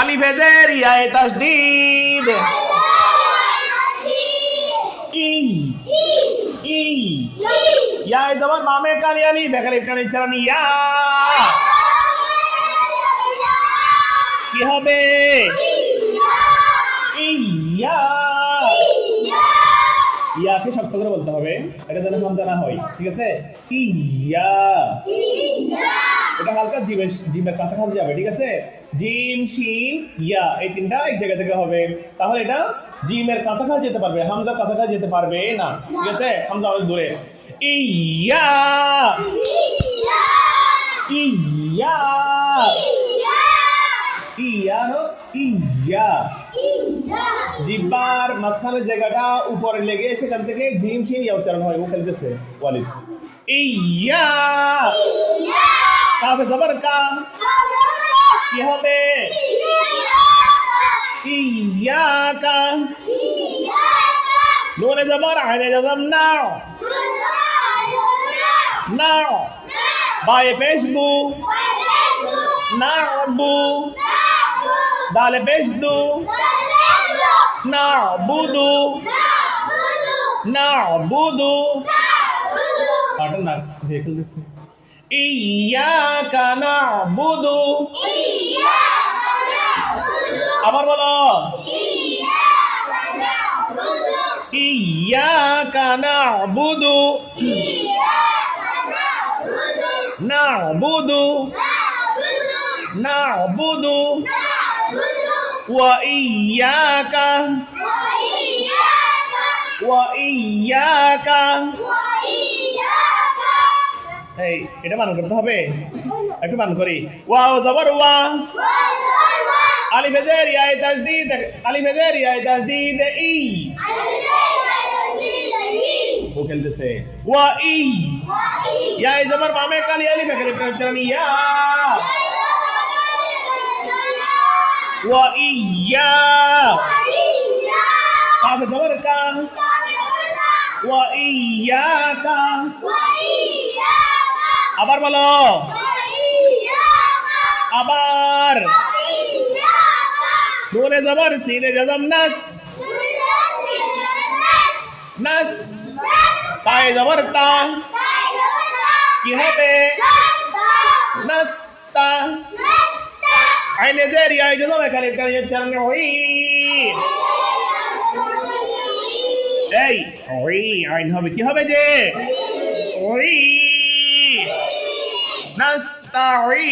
আলিফেজের ইয়ায়ে তাসদিদ। ই ই ইয়ায়ে জবর মামে কালি আলি বেকালি কালি চালানি ইয়া। কি হবে? ইয়া। ইয়াকে শক্ত করে বলতে হবে এটা যেন হামজা না হয় ঠিক আছে? ইয়া। এটা হালকা জিমের জিমের কাছাকাছি যাবে, ঠিক আছে? জিম শিন ইয়া, এই তিনটা এক জায়গা থেকে হবে। তাহলে এটা জিমের কাছাকাছি যেতে পারবে, হামজার কাছাকাছি যেতে পারবে, না? ঠিক আছে? হামজা অনেক দূরে। ইয়া! ইয়া! ইয়া ইয়া। জিব্বার মাঝখানের জায়গাটা উপরে লেগে সেখান থেকে জিম শিন ইয়া উচ্চারণ হয়, ও খেলতেছে, ওয়ালিদ। ইয়া! কাবে জবর কা কি হবে ইয়াকা নুনে জবর আইনে জজম নাও নাও বায়ে পেশবু নাবু দালে পেশদু নাবুদু নাবুদু পাঠন না দিয়ে খেলতেছে ইয়াকা নাবুদু। আবার বলো। ইয়াকা নাবুদু। নাবুদু। নাবুদু। ওয়া ইয়াকা ওয়া ইয়াকা এই, এটা বানান করতে হবে? একটু বানান করি। ওয়াও, জবর, ওয়া। আলিফেজের ইয়ায়ে তাসদিদ আলিফেজের ইয়ায়ে তাসদিদ ই। ও খেলতেছে। ওয়া ই। ইয়ায়ে জবর মামে কালি আলিফ এখানে চালানি ইয়া। ওয়া ইয়া। কাফে জবর কা। ওয়া ইয়াকা আবার বলো। আবার। নুনে জবর সিনে জজম নাস। নাস। তায়ে জবর তা। কি হবে? নাস্তা। আইনে ইয়াই জজম এখানে এখানে চালানো হই এই, ওই, আইন হবে, কি হবে যে? ওই। নাস্তাই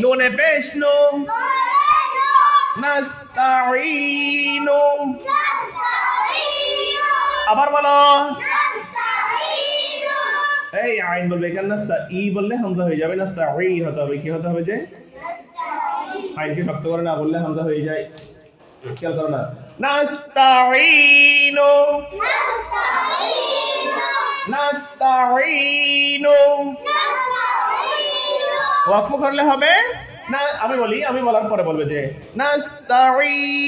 নুনে পেশনো নাস্তাইনো আবার বলো এই আইন বলবে এখানে নাস্তা? ই বললে হামজা হয়ে যাবে, নাস্তা ওই হতে হবে, কি হতে হবে যে? আইনকে শক্ত করে না বললে হামজা হয়ে যায়। খেয়াল করো না। নাস্তাইনো নাস্তাইনো ওয়াকফ করলে হবে না আমি বলি আমি বলার পরে বলবে যে নাস্তাইন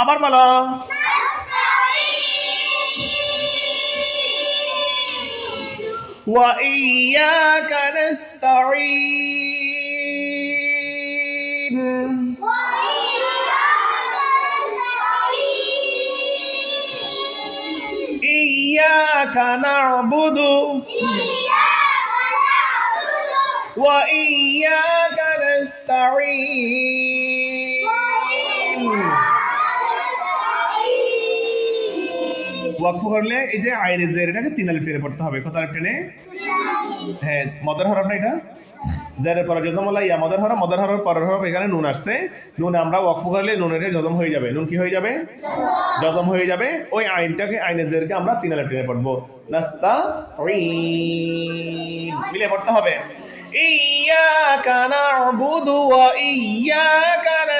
আবার বলো وإياك نستعين نعبد وإياك نستعين ওয়াকফ করলে এই যে আইনে জের এটাকে তিন আলিফ টেনে পড়তে হবে কত আলিফ টেনে হ্যাঁ মদের হরফ না এটা জেরের পরে যজম হলো ইয়া মদার হরফ মদার হরফ, পরের হরফ, এখানে নুন আসছে। নুন আমরা ওয়াকফ করলে নুনের যজম হয়ে যাবে। নুন কি হয়ে যাবে? যজম হয়ে যাবে। ওই আইনটাকে আইনের জেরকে আমরা ফিনালে টেনে পড়ব। নাস্তা মিলে পড়তে হবে। ইয়া কানা বুধু ইয়া কানা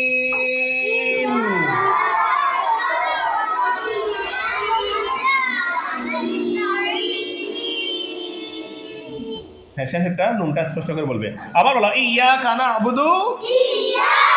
হ্যাঁ শেষেরটা নুনটা স্পষ্ট করে বলবে। আবার বলো ইয়া কানা ইয়া